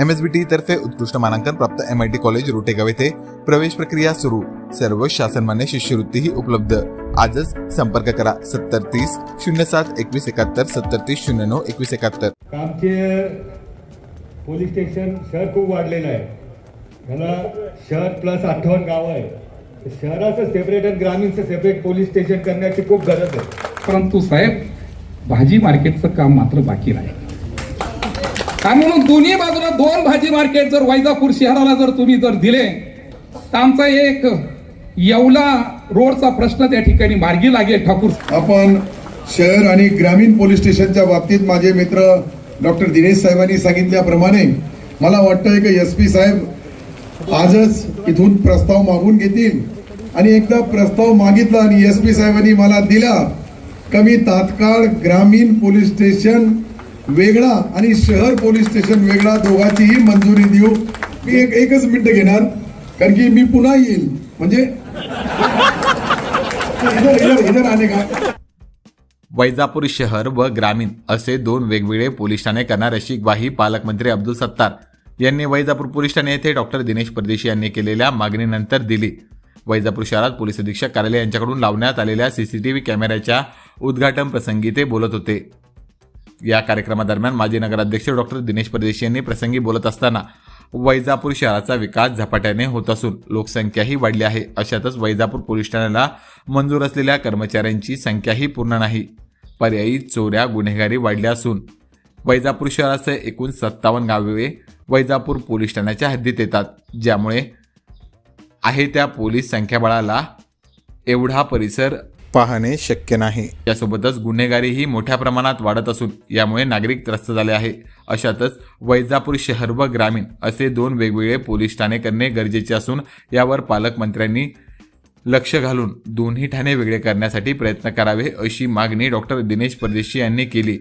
M S बी T तर्फे उत्कृष्ट मानांकन प्राप्त M I T college Rotegaon येथे प्रवेश प्रक्रिया सुरू. सर्व शासनमान्य शिष्यवृत्तीही उपलब्ध. आजच संपर्क करा सत्तर तीस शून्य सात एकवीस एकाहत्तर सत्तर तीस शून्य नऊ एकवीस एकाहत्तर. आमचे पोलीस स्टेशन शहर खूप वाढलेलं आहे. ह्याला शहर प्लस अठ्ठावन्न गावं आहे. शहराचं सेपरेट आणि ग्रामीणचं सेपरेट पोलीस स्टेशन करण्याची खूप गरज आहे. परंतु साहेब भाजी मार्केटचं काम मात्र बाकी राहील. आणि म्हणून दोन्ही बाजूला दोन भाजी मार्केट जर वैजापूर शहराला जर तुम्ही जर दिले तर आमचा एक येवला रोडचा प्रश्न त्या ठिकाणी मार्गी लागेल ठाकूर. आपण शहर आणि ग्रामीण पोलीस स्टेशनच्या बाबतीत माझे मित्र डॉक्टर दिनेश साहेबांनी सांगितल्याप्रमाणे मला वाटतंय की एस पी साहेब आजच इथून प्रस्ताव मागून घेतील. आणि एकदा प्रस्ताव मागितला आणि एस पी साहेबांनी मला दिला कमी तात्काळ ग्रामीण पोलीस स्टेशन वेगळा आणि शहर पोलीस स्टेशन वेगळा दोघांचीही मंजुरी देऊ. मी एक एकच मिनिट घेणार कारण की मी पुन्हा येईल. म्हणजे का? वैजापूर शहर व ग्रामीण असे दोन वेगवेगळे पोलीस ठाणे करणार अशी ग्वाही पालकमंत्री अब्दुल सत्तार यांनी वैजापूर पोलीस ठाणे येथे डॉक्टर दिनेश परदेशी यांनी केलेल्या मागणीनंतर दिली. वैजापूर शहरात पोलीस अधीक्षक कार्यालय यांच्याकडून लावण्यात आलेल्या सीसीटीव्ही कॅमेऱ्याच्या उद्घाटन प्रसंगी ते बोलत होते. या कार्यक्रमादरम्यान माजी नगराध्यक्ष डॉक्टर दिनेश परदेशी यांनी प्रसंगी बोलत असताना वैजापूर शहराचा विकास झपाट्याने होत असून लोकसंख्याही वाढली आहे. अशातच वैजापूर पोलीस ठाण्याला मंजूर असलेल्या कर्मचाऱ्यांची संख्याही पूर्ण नाही. पर्यायी चोऱ्या गुन्हेगारी वाढल्या असून वैजापूर शहराचे एकूण सत्तावन्न गावे वैजापूर पोलीस ठाण्याच्या हद्दीत येतात. ज्यामुळे आहे त्या पोलीस संख्याबळाला एवढा परिसर पाहणे शक्य नाही. यासोबतच गुन्हेगारीही मोठ्या प्रमाणात वाढत असून यामुळे नागरिक त्रस्त झाले आहे. अशातच वैजापूर शहर व ग्रामीण असे दोन वेगवेगळे पोलीस ठाणे करणे गरजेचे असून यावर पालकमंत्र्यांनी लक्ष घालून दोन्ही ठाणे वेगळे करण्यासाठी प्रयत्न करावे अशी मागणी डॉक्टर दिनेश परदेशी यांनी केली.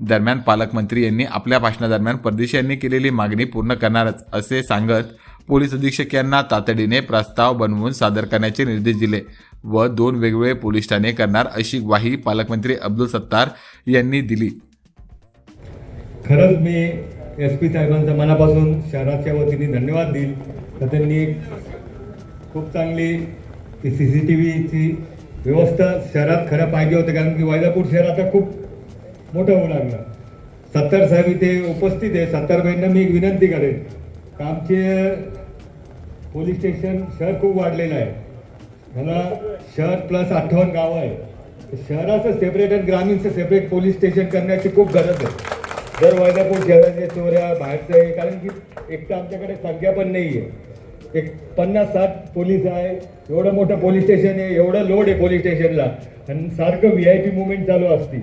दरम्यान पालकमंत्री यांनी आपल्या भाषणादरम्यान परदेशी यांनी केलेली मागणी पूर्ण करणारच असे सांगत पोलीस अधीक्षक यांना तातडीने प्रस्ताव बनवून सादर करण्याचे निर्देश दिले. व दोन वेगवेगळे पोलीस ठाणे करणार अशी ग्वाही पालकमंत्री अब्दुल सत्तार यांनी दिली. खरंच मी एस पी साहेबांचा मनापासून शहराच्या वतीने धन्यवाद देईल. तर त्यांनी एक खूप चांगली सी सी टी व्हीची व्यवस्था शहरात खरं पाहिजे होतं कारण की वैजापूर शहर आता खूप मोठं होऊ लागलं. सत्तार साहेब इथे उपस्थित आहे. सत्तारबाईंना मी एक विनंती करेन. आमचे पोलीस स्टेशन शहर खूप वाढलेलं आहे. ह्याला शहर प्लस अठ्ठावन्न गावं आहे. शहराचं सेपरेट आणि ग्रामीणचं सेपरेट पोलीस स्टेशन करण्याची खूप गरज आहे. जर वैजापूर शहराचे चोऱ्या बाहेरचं आहे कारण की एक तर आमच्याकडे संख्या पण नाही आहे. एक पन्नास साठ पोलीस आहे एवढं मोठं पोलीस स्टेशन आहे एवढं लोड आहे पोलीस स्टेशनला आणि सारखं व्ही आय पी मुवमेंट चालू असते.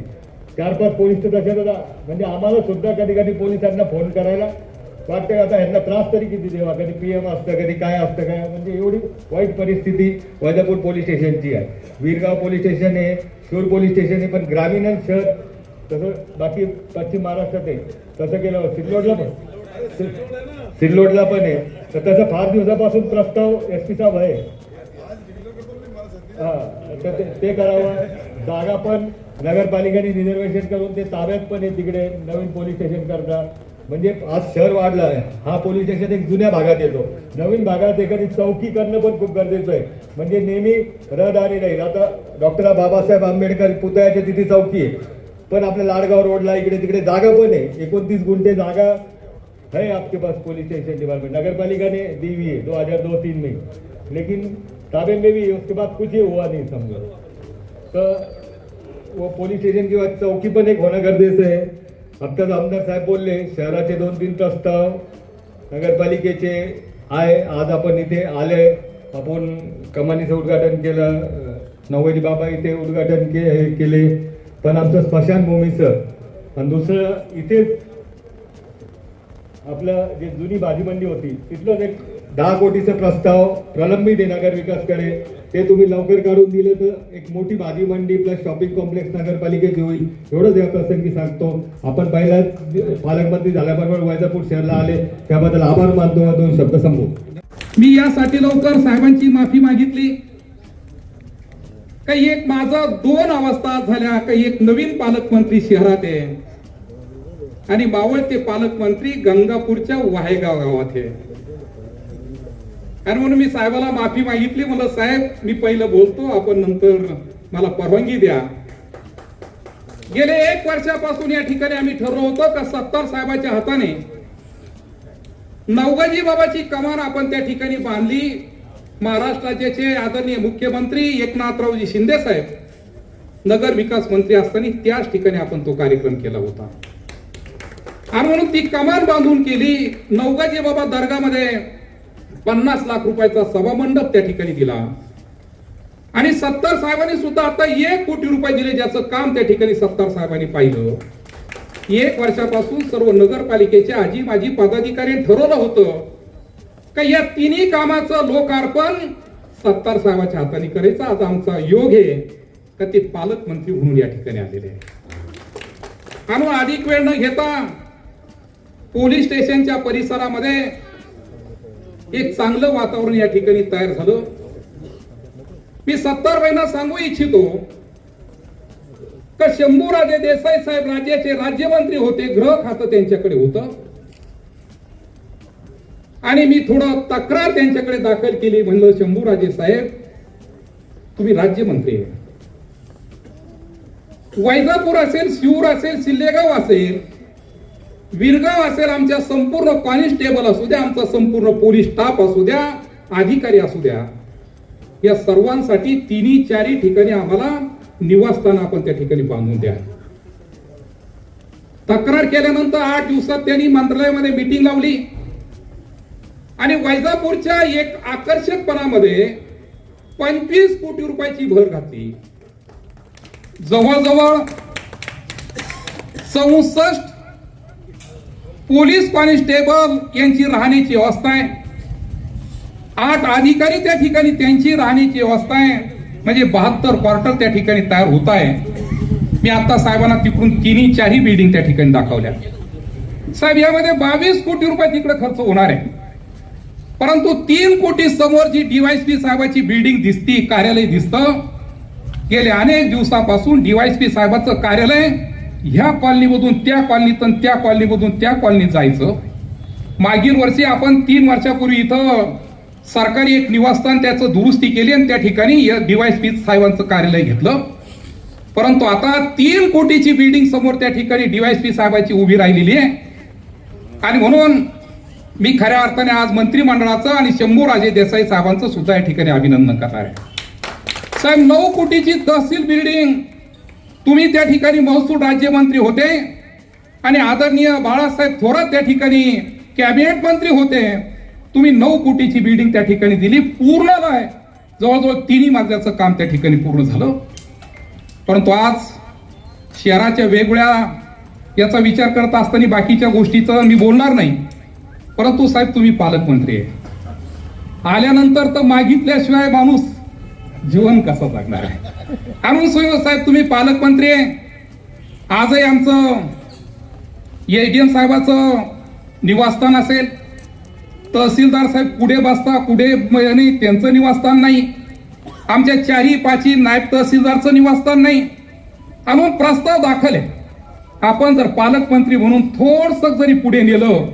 चार पाच पोलीस तर तसे आता म्हणजे आम्हाला सुद्धा कधी कधी पोलिसांना फोन करायला वाटतं आता ह्यांना त्रास तरी किती देवा कधी पी एम असतं कधी काय असतं काय? म्हणजे एवढी वाईट परिस्थिती वैजापूर पोलीस स्टेशनची आहे. वीरगाव पोलीस स्टेशन आहे शूर पोलीस स्टेशन आहे पण ग्रामीण शहर तसं बाकी पश्चिम महाराष्ट्रात आहे. तसं केलं सिल्लोडला पण. सिल्लोडला पण आहे. तर तसं फार दिवसापासून प्रस्ताव एस पी साहेब आहे. हा तर ते- ते करावं. जागा पण नगरपालिकेने रिझर्वेशन करून ते ताब्यात पण आहे तिकडे नवीन पोलीस स्टेशन करतात म्हणजे आज शहर वाढलं आहे. हा पोलीस स्टेशन एक जुन्या भागात येतो. नवीन भागात एखादी चौकी करणं पण खूप गरजेचं आहे. म्हणजे नेहमी रहदारी राहील आता डॉक्टर बाबासाहेब आंबेडकर पुतळ्याच्या तिथे चौकी आहे. पण आपल्या लाडगाव रोडला इकडे तिकडे जागा पण आहे. एकोणतीस गुंठे जागा है आपके पास पुलिस स्टेशन डिपार्टमेंट नगरपालिका ने दी हुई है दो हजार दो तीन में. लेकिन ताबे में भी उसके बाद कुछ ही हुआ नहीं समझो तो वो पोलीस स्टेशन किंवा चौकी पण एक होणं गरजेचं आहे. आत्ताच आमदार साहेब बोलले शहराचे दोन तीन प्रस्ताव नगरपालिकेचे आहे. आज आपण इथे आले. आपण कमानीचं उद्घाटन केलं नववेली बाबा इथे उद्घाटन के हे केले. पण आमचं स्मशानभूमीचं. आणि दुसरं इथेच आपलं जे जुनी भाजी मंडी होती तिथलंच एक दहा कोटीचा प्रस्ताव प्रलंबित आहे नगर विकासकडे ते तुम्ही लवकर काढून दिले तर एक मोठी भाजी मंडी प्लस शॉपिंग कॉम्प्लेक्स नगरपालिकेत होईल. एवढंच या प्रसंगी सांगतो. आपण पहिला पालकमंत्री झाल्याबरोबर वैजापूर शहरला आले. त्याबद्दल आभार मानतो दोन शब्द संपू मी यासाठी लवकर साहेबांची माफी मागितली. काही एक माझा दोन अवस्था झाल्या काही एक नवीन पालकमंत्री शहरात आहे. आणि मावळते पालकमंत्री गंगापूरच्या वाहेगाव गावात आहे. आणि म्हणून मी साहेबाला माफी मागितली. म्हणलं साहेब मी पहिलं बोलतो आपण नंतर मला परवानगी द्या. गेले एक वर्षापासून या ठिकाणी आम्ही ठरलो होतो का सत्तार साहेबाच्या हाताने नवगाजी बाबाची कमान आपण त्या ठिकाणी बांधली. महाराष्ट्राचे आदरणीय मुख्यमंत्री एकनाथरावजी शिंदे साहेब नगर विकास मंत्री असताना त्याच ठिकाणी आपण तो कार्यक्रम केला होता. आणि म्हणून ती कमान बांधून केली. नवगाजी बाबा दर्गामध्ये पन्नास लाख रुपयाचा सभामंडप त्या ठिकाणी दिला. आणि सत्तार साहेबांनी सुद्धा आता एक कोटी रुपये दिले ज्याचं काम त्या ठिकाणी सत्तार साहेबांनी पाहिलं. एक वर्षापासून सर्व नगरपालिकेचे आजी माजी पदाधिकारी ठरवलं होतं का या तिन्ही कामाचं लोकार्पण सत्तार साहेबांच्या हाताने करायचं. आज आमचा योग आहे का ते पालकमंत्री म्हणून या ठिकाणी आलेले आहे आणि अधिक वेळ न घेता पोलीस स्टेशनच्या परिसरामध्ये एक चांगलं वातावरण या ठिकाणी तयार झालं. मी सत्तारबाईंना सांगू इच्छितो का शंभूराजे देसाई साहेब राज्याचे राज्यमंत्री होते गृह खातं त्यांच्याकडे होतं. आणि मी थोडं तक्रार त्यांच्याकडे दाखल केली म्हणलं शंभूराजे साहेब तुम्ही राज्यमंत्री आहे. वैजापूर असेल शिवूर असेल सिल्लेगाव असेल विरगाव असेल आमच्या संपूर्ण कॉन्स्टेबल असू द्या आमचा संपूर्ण पोलीस स्टाफ असू द्या अधिकारी असू द्या या सर्वांसाठी तिन्ही चारी ठिकाणी आम्हाला निवासस्थान आपण त्या ठिकाणी बांधून द्या. तक्रार केल्यानंतर आठ दिवसात त्यांनी मंत्रालयामध्ये मीटिंग लावली. आणि वैजापूरच्या एक आकर्षकपणामध्ये पंचवीस कोटी रुपयाची भर घातली. जवळजवळ चौसष्ट पोलीस कॉन्स्टेबल यांची राहण्याची व्यवस्था आहे. आठ अधिकारी त्या ठिकाणी त्यांची राहण्याची व्यवस्था आहे. म्हणजे बहात्तर क्वार्टर त्या ठिकाणी तयार होत आहे. मी आता साहेबांना तिकडून तिन्ही चारही बिल्डिंग त्या ठिकाणी दाखवल्या. साहेब यामध्ये बावीस कोटी रुपये तिकडे खर्च होणार आहे. परंतु तीन कोटी समोर जी डीवायसपी साहेबाची बिल्डिंग दिसती कार्यालय दिसतं गेल्या अनेक दिवसापासून डीवायसपी साहेबाचं कार्यालय ह्या कॉलनीमधून त्या कॉलनीत आणि त्या कॉलनीमधून त्या कॉलनीत जायचं. मागील वर्षी आपण तीन वर्षापूर्वी इथं सरकारी एक निवासस्थान त्याचं दुरुस्ती केली आणि त्या ठिकाणी डीवायसपी साहेबांचं कार्यालय घेतलं. परंतु आता तीन कोटीची बिल्डिंग समोर त्या ठिकाणी डीवायसपी साहेबांची उभी राहिलेली आहे. आणि म्हणून मी खऱ्या अर्थाने आज मंत्रिमंडळाचं आणि शंभूराजे देसाई साहेबांचं सुद्धा या ठिकाणी अभिनंदन करणार आहे. साहेब नऊ कोटीची तहसील बिल्डिंग तुम्ही त्या ठिकाणी महसूल राज्यमंत्री होते आणि आदरणीय बाळासाहेब थोरात त्या ठिकाणी कॅबिनेट मंत्री होते. तुम्ही नऊ कोटीची बिल्डिंग त्या ठिकाणी दिली पूर्ण नाही. जवळजवळ तिन्ही मजल्याचं काम त्या ठिकाणी पूर्ण झालं. परंतु आज शहराच्या वेगवेगळ्या याचा विचार करत असताना बाकीच्या गोष्टीचं मी बोलणार नाही. परंतु साहेब तुम्ही पालकमंत्री आहे. आल्यानंतर तर मागितल्याशिवाय माणूस जीवन कसं जगणार आहे? अरुण सोय साहेब तुम्ही पालकमंत्री आहे. आजही आमचं एडीएम साहेबाचं निवासस्थान असेल. तहसीलदार साहेब कुठे बसता कुठे नाही त्यांचं निवासस्थान नाही. आमच्या चारही पाची नायब तहसीलदारचं निवासस्थान नाही. आणून प्रस्ताव दाखल आहे. आपण जर पालकमंत्री म्हणून थोडस जरी पुढे नेलं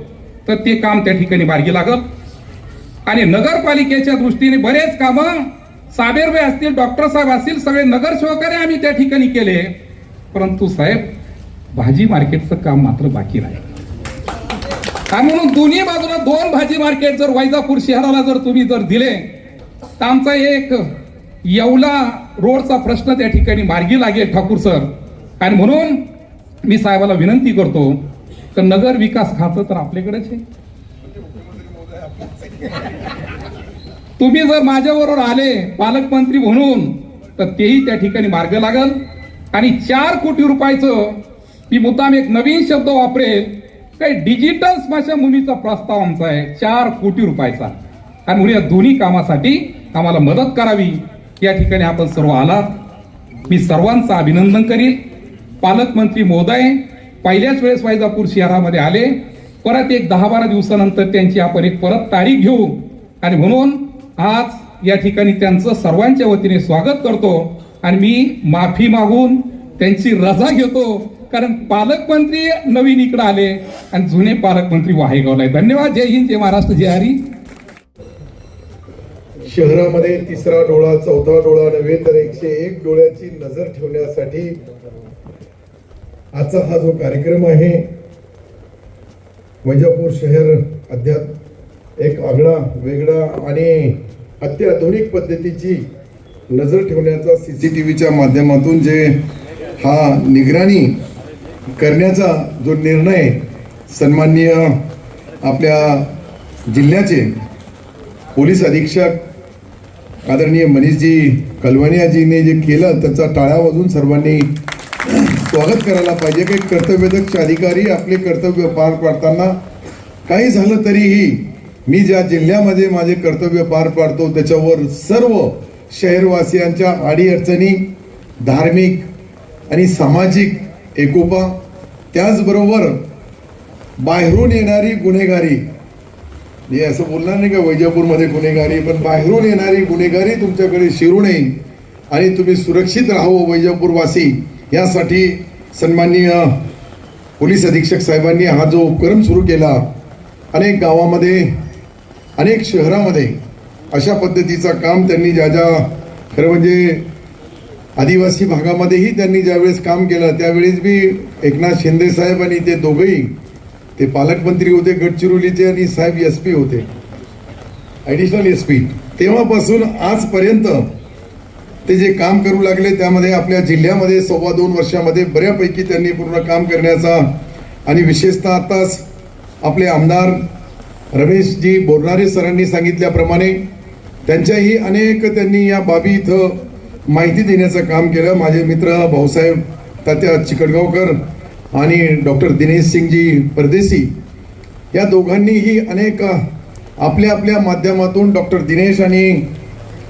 तर ते काम त्या ठिकाणी मार्गी लागत आणि नगरपालिकेच्या दृष्टीने बरेच कामं साबेरबाई असतील डॉक्टर साहेब असतील सगळे नगरसेवकाने आम्ही त्या ठिकाणी केले. परंतु साहेब भाजी मार्केटचं काम मात्र बाकी राहील. म्हणून दोन्ही बाजूला दोन भाजी मार्केट जर वैजापूर शहराला जर तुम्ही जर दिले तर आमचा एक येवला रोडचा प्रश्न त्या ठिकाणी मार्गी लागेल ठाकूर सर. आणि म्हणून मी साहेबाला विनंती करतो तर नगर विकास खातं तर आपल्याकडेच आहे. तुम्ही जर माझ्याबरोबर आले पालकमंत्री म्हणून तर तेही त्या ठिकाणी मार्ग लागल. आणि चार कोटी रुपयाचं मी मुद्दाम एक नवीन शब्द वापरेल. काही डिजिटल स्मशानभूमीचा प्रस्ताव आमचा आहे चार कोटी रुपयाचा. आणि म्हणून या दोन्ही कामासाठी आम्हाला मदत करावी. या ठिकाणी आपण सर्व आलात. मी सर्वांचं अभिनंदन करील. पालकमंत्री महोदय पहिल्याच वेळेस वैजापूर शहरामध्ये आले. परत एक दहा बारा दिवसानंतर त्यांची आपण एक परत तारीख घेऊ. आणि म्हणून आज या ठिकाणी त्यांचं सर्वांच्या वतीने स्वागत करतो आणि मी माफी मागून त्यांची रजा घेतो कारण पालकमंत्री नवीन इकडे आले आणि जुने पालकमंत्री वाहेगावला आहे धन्यवाद. जय हिंद जय महाराष्ट्र जय हरी. शहरामध्ये तिसरा डोळा चौथा डोळा नव्हे तर एकशे एक डोळ्याची नजर ठेवण्यासाठी आजचा हा जो कार्यक्रम आहे वैजापूर शहर अद्याप एक आगळा वेगळा आणि अत्याधुनिक पद्धतीची नजर ठेवण्याचा सी सी टी व्हीच्या माध्यमातून जे हा निगराणी करण्याचा जो निर्णय सन्माननीय आपल्या जिल्ह्याचे पोलीस अधीक्षक आदरणीय मनीषजी कलवानियाजीने जे केलं त्याचा टाळ्या वाजून सर्वांनी स्वागत करायला पाहिजे. काही कर्तव्यदक्ष अधिकारी आपले कर्तव्य पार पाडताना काही झालं तरीही मी ज्या जिल्ह्यामध्ये माझे कर्तव्य पार पाडतो त्याच्यावर सर्व शहरवासियांच्या अडीअडचणी धार्मिक आणि सामाजिक एकोपा त्याचबरोबर बाहेरून येणारी गुन्हेगारी. मी असं बोलणार नाही का वैजापूरमध्ये गुन्हेगारी पण बाहेरून येणारी गुन्हेगारी तुमच्याकडे शिरू नये आणि तुम्ही सुरक्षित राहावं वैजापूरवासी. यासाठी सन्माननीय पोलीस अधीक्षक साहेबांनी हा जो उपक्रम सुरू केला अनेक गावामध्ये अनेक शहरामध्ये अशा पद्धतीचा काम त्यांनी ज्या ज्या खरं म्हणजे आदिवासी भागामध्येही त्यांनी ज्यावेळेस काम केलं त्यावेळेस बी एकनाथ शिंदे साहेब आणि ते दोघंही ते पालकमंत्री होते गडचिरोलीचे आणि साहेब एस पी होते. ॲडिशनल एस पी तेव्हापासून आजपर्यंत ते जे काम करू लागले त्यामध्ये आपल्या जिल्ह्यामध्ये सव्वा दोन वर्षामध्ये बऱ्यापैकी त्यांनी पूर्ण काम करण्याचा आणि विशेषतः आत्ताच आपले आमदार रमेशजी बोरणारे सरांनी सांगितल्याप्रमाणे त्यांच्याही अनेक त्यांनी या बाबी इथं माहिती देण्याचं काम केलं. माझे मित्र भाऊसाहेब तात्या चिकटगावकर आणि डॉक्टर दिनेश सिंगजी परदेसी या दोघांनीही अनेक आपल्या आपल्या माध्यमातून डॉक्टर दिनेश आणि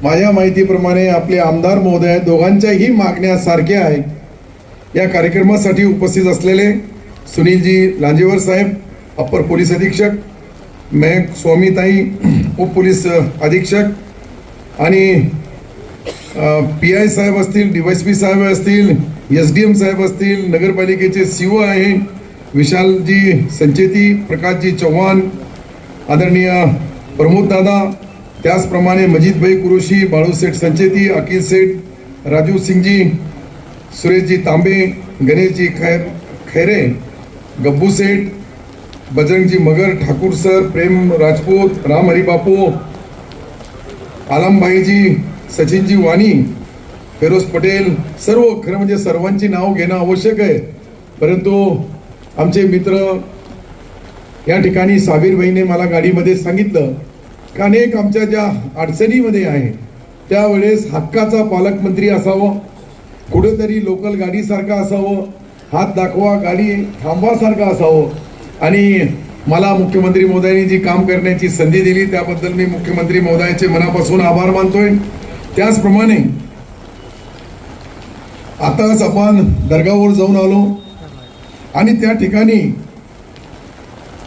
माझ्या माहितीप्रमाणे आपले आमदार महोदय दोघांच्याही मागण्या सारख्या आहेत. या कार्यक्रमासाठी उपस्थित असलेले सुनीलजी लांजेवर साहेब अप्पर पोलीस अधीक्षक मैं स्वामीताई उपपोलीस अधीक्षक आणि पी आय साहेब असतील डी वायस पी साहेब असतील एस डी एम साहेब असतील नगरपालिकेचे सीओ आहे विशालजी संचेती प्रकाशजी चव्हाण आदरणीय प्रमोद दादा त्याचप्रमाणे मजिदभाई कुरुशी बाळूसेठ संचेती अकिल सेठ राजू सिंगजी सुरेशजी तांबे गणेशजी खैर खैरे गब्बू सेठ बजरंगजी मगर ठाकूर सर प्रेम राजपूत राम हरिबापू आलमभाईजी सचिनजी वाणी फेरोज पटेल सर्व खरं म्हणजे सर्वांची नाव घेणं आवश्यक आहे. परंतु आमचे मित्र या ठिकाणी साबीरबाईने मला गाडीमध्ये सांगितलं की अनेक आमच्या ज्या अडचणीमध्ये आहे त्यावेळेस हक्काचा पालकमंत्री असावं कुठेतरी लोकल गाडीसारखं असावं हात दाखवा गाडी थांबासारखं असावं. आणि मला मुख्यमंत्री महोदयांनी जी काम करण्याची संधी दिली त्याबद्दल मी मुख्यमंत्री महोदयाचे मनापासून आभार मानतोय. त्याचप्रमाणे आताच आपण दर्गावर जाऊन आलो आणि त्या ठिकाणी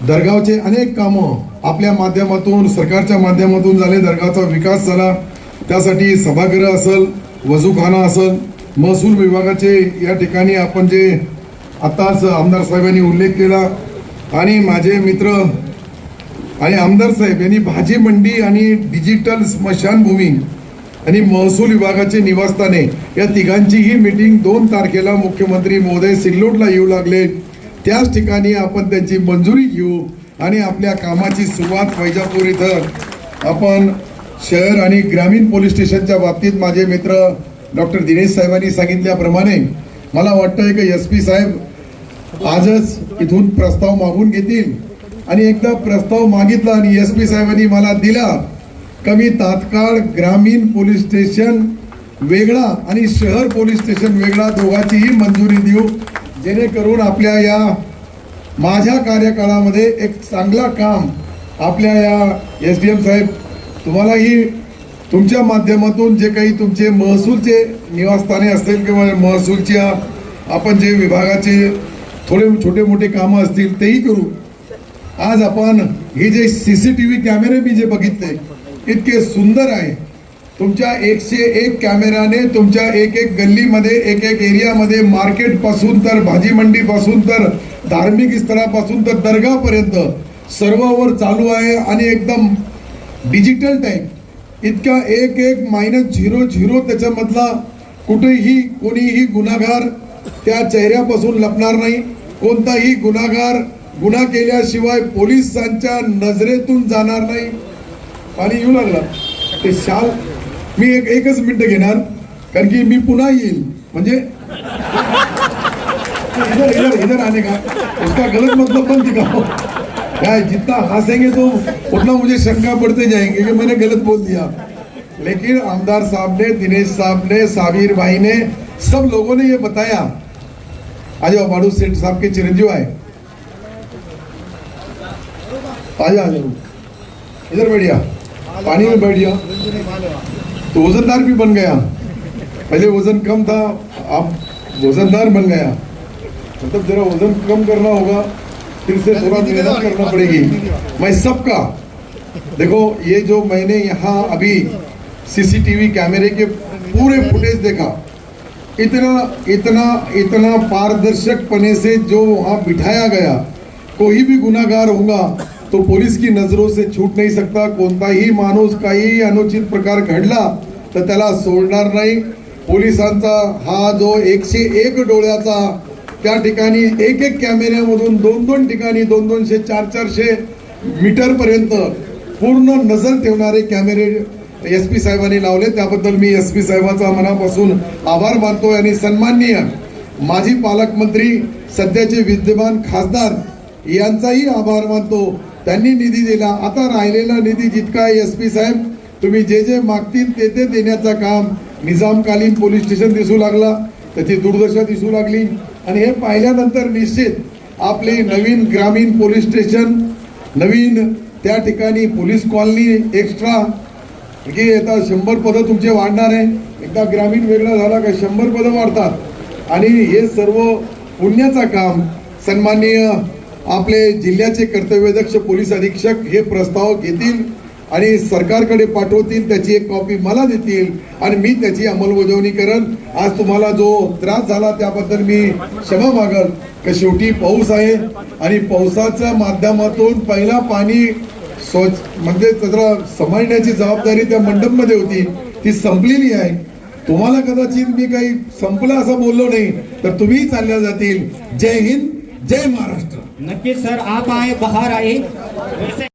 दर्गावचे अनेक कामं आपल्या माध्यमातून सरकारच्या माध्यमातून झाले दर्गाचा विकास झाला. त्यासाठी सभागृह असेल वजूखाना असेल महसूल विभागाचे या ठिकाणी आपण जे आताच आमदार साहेबांनी उल्लेख केला आणि माझे मित्र आणि आमदार साहेब यांनी भाजी मंडी आणि डिजिटल स्मशानभूमी आणि महसूल विभागाचे निवासस्थाने या तिघांचीही मीटिंग दोन तारखेला मुख्यमंत्री महोदय सिल्लोडला येऊ लागले. त्याच ठिकाणी आपण त्यांची मंजुरी घेऊ आणि आपल्या कामाची सुरुवात वैजापूर इथं आपण शहर आणि ग्रामीण पोलीस स्टेशनच्या बाबतीत माझे मित्र डॉक्टर दिनेश साहेबांनी सांगितल्याप्रमाणे मला वाटतंय की एस पी साहेब आजच इथून प्रस्ताव मागून घेतील. आणि एकदा प्रस्ताव मागितला आणि एस पी साहेबांनी मला दिला कमी तात्काळ ग्रामीण पोलीस स्टेशन वेगळा आणि शहर पोलीस स्टेशन वेगळा दोघांचीही मंजुरी देऊ जेणेकरून आपल्या या माझ्या कार्यकाळामध्ये एक चांगला काम आपल्या या एस डी एम साहेब तुम्हालाही तुमच्या माध्यमातून जे काही तुमचे महसूलचे निवासस्थाने असतील किंवा महसूलच्या आपण जे विभागाचे थोडे छोटे मोठे कामं असतील तेही करू. आज आपण हे जे सी सी टी व्ही कॅमेरे मी जे बघितले इतके सुंदर आहे. तुमच्या एकशे एक कॅमेराने तुमच्या एक एक गल्लीमध्ये एक एक एरियामध्ये मार्केटपासून तर भाजी मंडीपासून तर धार्मिक स्थळापासून तर दर्गापर्यंत सर्वावर चालू आहे आणि एकदम डिजिटल टाईप. इतका एक एक मायनस झिरो झिरो त्याच्यामधला कुठेही कोणीही गुन्हागार त्या चेहऱ्यापासून लपणार नाही. कोणताही गुन्हागार गुन्हा केल्याशिवाय पोलिसांच्या नजरेतून जाणार नाही. पाणी येऊ लागला. ते शाल मी एक एकच मिनिट घेणार. कारण की मी पुन्हा येईल. म्हणजे इधर इधर इधर आने का? उसका गलत मतलब बंद दिखाओ. क्या जितना हंसेंगे तो उतना मुझे शंका पड़ते जाएंगे कि मैंने गलत बोल दिया. लेकिन आमदार साहब ने दिनेश साहब ने साबिर भाई ने सब लोगों ने ये बताया। आ जाओ बाड़ू सेठ साहब के चिरंजीव आए। आ जाओ इधर बैठ जा। पानी में बैठ जाओ तो वजनदार भी बन गया। पहले वज़न कम था अब वजनदार बन गया। मतलब जरा वज़न कम करना होगा फिर से थोड़ा मेहनत करना पड़ेगी। मैं सबका देखो ये जो मैंने यहाँ अभी सीसीटीवी कैमरे के पूरे फुटेज देखा इतना इतना इतना पारदर्शकपने से जो वहाँ बिठाया गया कोई भी गुनागार होगा तो पोलीस की नजरों से छूट नाही सकता। कोणताही माणूस काही अनुचित प्रकार घडला तर त्याला सोडणार नाही. पोलिसांचा हा जो एकशे एक डोळ्याचा त्या ठिकाणी एक एक कॅमेऱ्यामधून दोन दोन ठिकाणी दोन दोनशे चार चारशे मीटरपर्यंत पूर्ण नजर ठेवणारे कॅमेरे एस पी साहेबांनी लावले त्याबद्दल मी एस पी साहेबांचा मनापासून आभार मानतोय आणि सन्माननीय माजी पालकमंत्री सध्याचे विद्यमान खासदार यांचाही आभार मानतो. त्यांनी निधी दिला. आता राहिलेला निधी जितका आहे एस पी साहेब तुम्ही जे जे मागतील ते ते देण्याचं काम निजामकालीन पोलीस स्टेशन दिसू लागला त्याची दुर्दशा दिसू लागली. आणि हे पाहिल्यानंतर निश्चित आपले नवीन ग्रामीण पोलीस स्टेशन नवीन त्या ठिकाणी पोलीस कॉलनी एक्स्ट्रा की आता शंभर पदं तुमचे वाढणार आहे. एकदा ग्रामीण वेगळा झाला का शंभर पदं वाढतात. आणि हे सर्व पुण्याचा काम सन्माननीय आपले जिल्ह्याचे कर्तव्यदक्ष पोलीस अधीक्षक हे प्रस्ताव घेतील आणि सरकारकडे पाठवतील त्याची एक कॉपी मला देतील आणि मी त्याची अंमलबजावणी करेन. आज तुम्हाला जो त्रास झाला त्याबद्दल मी क्षमा मागल. का शेवटी पाऊस आहे आणि पावसाच्या माध्यमातून पहिला पाणी स्वच्छ म्हणजे त्याला सांभाळण्याची जबाबदारी त्या मंडपमध्ये होती. ती संपलेली आहे. तुम्हाला कदाचित मी काही संपलं असं बोललो नाही तर तुम्ही चालल्या जातील. जय हिंद जय महाराष्ट्र. नक्की सर. आप आए बाहर आए.